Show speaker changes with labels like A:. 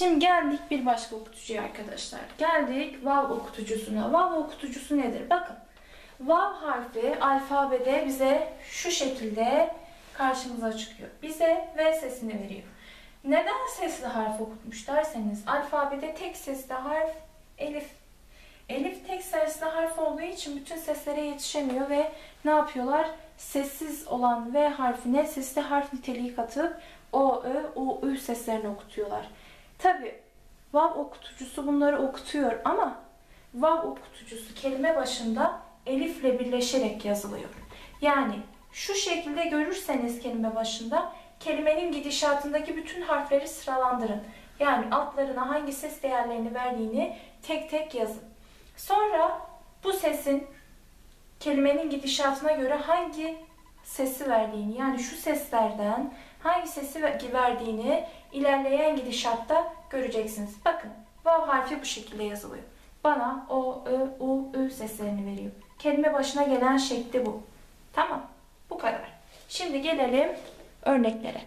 A: Şimdi geldik bir başka okuyucuya arkadaşlar. Geldik vav okutucusuna. Vav okutucusu nedir? Bakın. Vav harfi alfabede bize şu şekilde karşımıza çıkıyor. Bize V sesini veriyor. Neden sesli harf okutmuş derseniz alfabede tek sesli harf elif. Elif tek sesli harf olduğu için bütün seslere yetişemiyor ve ne yapıyorlar? Sessiz olan V harfine sesli harf niteliği katıp O, Ö, U, Ü seslerini okutuyorlar. Tabi Vav okutucusu bunları okutuyor ama Vav okutucusu kelime başında elifle birleşerek yazılıyor. Yani şu şekilde görürseniz kelime başında kelimenin gidişatındaki bütün harfleri sıralandırın. Yani altlarına hangi ses değerlerini verdiğini tek tek yazın. Sonra bu sesin kelimenin gidişatına göre hangi sesi verdiğini yani şu seslerden hangi sesi ver- verdiğini ilerleyen gidişatta göreceksiniz. Bakın vav harfi bu şekilde yazılıyor. Bana o, ö, u, ü seslerini veriyor. Kelime başına gelen şekli bu. Tamam. Bu kadar. Şimdi gelelim örneklere.